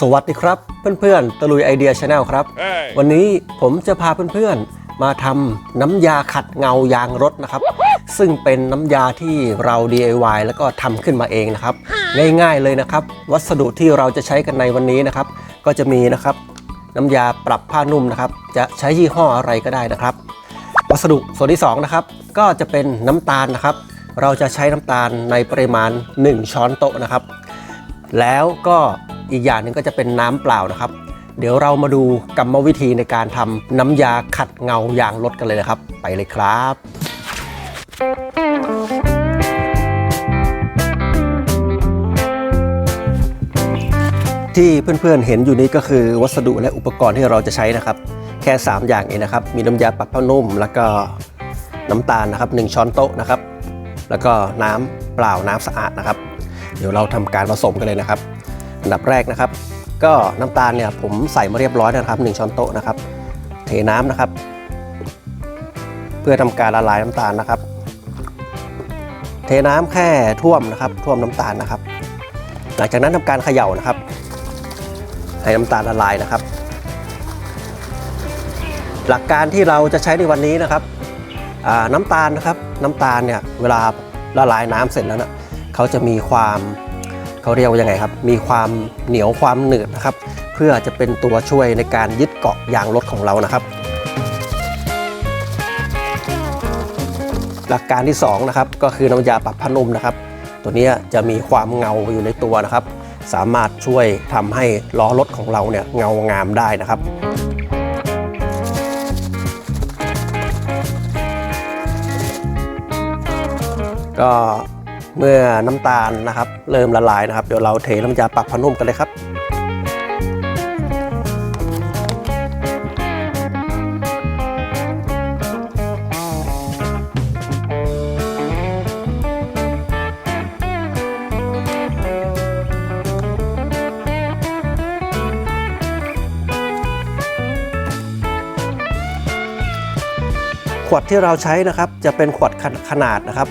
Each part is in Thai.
สวัสดีครับ เพื่อนๆตะลุยไอเดียชาแนลครับ Hey. วันนี้ผมจะพาเพื่อนๆ มาทำน้ำยาขัดเงายางรถนะครับ ซึ่งเป็นน้ำยาที่เรา DIY แล้วก็ทำขึ้นมาเองนะครับ ง่ายๆเลยนะครับ วัสดุที่เราจะใช้กันในวันนี้นะครับ ก็จะมีนะครับ น้ำยาปรับผ้านุ่มนะครับ จะใช้ยี่ห้ออะไรก็ได้นะครับ วัสดุส่วนที่สองนะครับก็จะเป็นน้ำตาลนะครับ เราจะใช้น้ำตาลในปริมาณ 1 ช้อนโต๊ะนะครับ แล้วก็ อีกอย่างหนึ่งก็จะเป็นน้ำเปล่านะครับ เดี๋ยวเรามาดูกรรมวิธีในการทำน้ำยาขัดเงายางรถกันเลยนะครับ ไปเลยครับที่เพื่อนๆเห็นอยู่นี้ก็คือวัสดุและอุปกรณ์ที่เราจะใช้นะครับ แค่ 3 อย่างเองนะครับ มีน้ำยาปรับผ้านุ่ม แล้วก็น้ำตาลนะครับ 1 ช้อนโต๊ะนะครับ แล้วก็น้ำเปล่าน้ำสะอาดนะครับ เดี๋ยวเราทำการผสมกันเลยนะครับ อันดับแรกนะครับ ก็น้ำตาลเนี่ยผมใส่มาเรียบร้อยนะครับ 1 ช้อนโต๊ะนะครับ เทน้ำนะครับ เพื่อทำการละลายน้ำตาลนะครับ เทน้ำแค่ท่วมนะครับ ท่วมน้ำตาลนะครับ หลังจากนั้นทำการเขย่านะครับ ให้น้ำตาลละลายนะครับ หลักการที่เราจะใช้ในวันนี้นะครับน้ำตาลนะครับ น้ำตาลเนี่ยเวลาละลายน้ำเสร็จแล้วนะเขาจะมีความ เขาเรียกว่ายังไงครับ มีความเหนียวความหนืดนะครับ เพื่อจะเป็นตัวช่วยในการยึดเกาะยางรถของเรานะครับ หลักการที่สองนะครับก็คือน้ำยาปรับผ้านุ่มนะครับ ตัวนี้จะมีความเงาอยู่ในตัวนะครับ สามารถช่วยทำให้ล้อรถของเราเนี่ยเงางามได้นะครับก็ เมื่อน้ำตาลนะครับ เริ่มละลายนะครับเดี๋ยวเราเทน้ำยาปรับผ้านุ่มกันเลยครับขวดที่เราใช้นะครับจะเป็นขวดขนาดนะครับ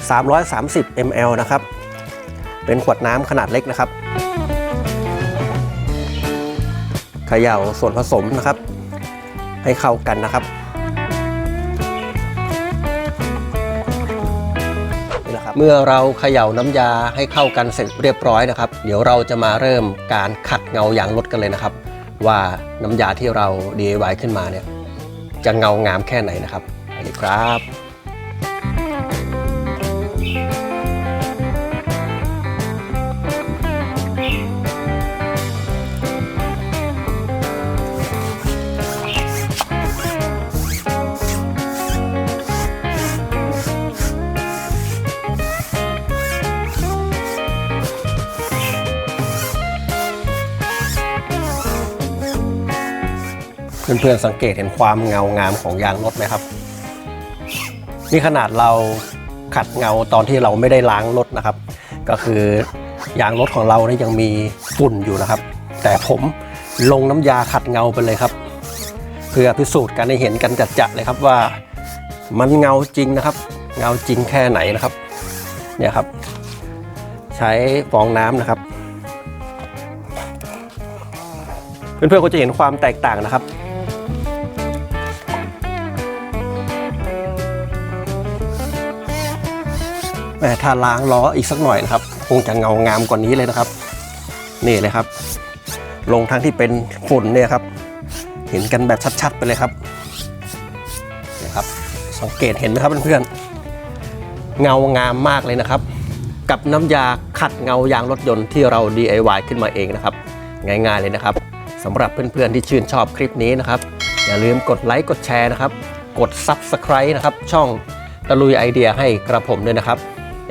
330 ml นะครับ เป็นขวดน้ำขนาดเล็กนะครับเขย่าส่วนผสมนะครับ ให้เข้ากันนะครับนี่นะครับ เมื่อเราเขย่าน้ำยาให้เข้ากันเสร็จเรียบร้อยนะครับ เดี๋ยวเราจะมาเริ่มการขัดเงายางรถกันเลยนะครับ ว่าน้ำยาที่เรา DIY ขึ้นมาเนี่ยจะเงางามแค่ไหนนะครับไปเลยครับ เพื่อนๆสังเกตเห็นความเงางามของยางรถไหมครับ นี่ขนาดเราขัดเงาตอนที่เราไม่ได้ล้างรถนะครับ ก็คือยางรถของเราเนี่ยยังมีฝุ่นอยู่นะครับ แต่ผมลงน้ำยาขัดเงาไปเลยครับ เพื่อพิสูจน์กันให้เห็นกันจัดๆเลยครับว่ามันเงาจริงนะครับ เงาจริงแค่ไหนนะครับเนี่ยครับ ใช้ฟองน้ำนะครับ เพื่อนๆก็จะเห็นความแตกต่างนะครับ ถ้าล้างล้ออีกสักหน่อยนะครับ คงจะเงางามกว่านี้เลยนะครับ นี่เลยครับ ลงทั้งที่เป็นฝุ่นเนี่ยครับ เห็นกันแบบชัดๆไปเลยครับนี่ครับ สังเกตเห็นไหมครับเพื่อนๆเงางามมากเลยนะครับ กับน้ำยาขัดเงายางรถยนต์ที่เรา DIY ขึ้นมาเองนะครับ ง่ายๆเลยนะครับสำหรับเพื่อนๆที่ชื่นชอบคลิปนี้นะครับ อย่าลืมกดไลค์กดแชร์นะครับ กด Subscribe นะครับ ช่องตะลุยไอเดียให้กระผมด้วยนะครับ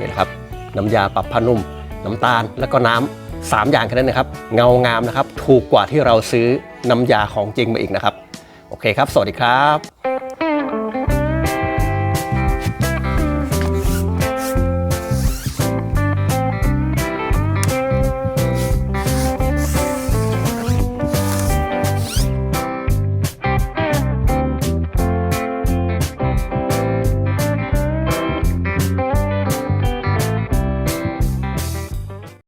นี่นะครับน้ำยาปรับผ้านุ่ม น้ำตาลแล้วก็น้ำสามอย่างแค่นั้นนะครับ เงางามนะครับ ถูกกว่าที่เราซื้อน้ำยาของจริงมาอีกนะครับ โอเคครับ สวัสดีครับ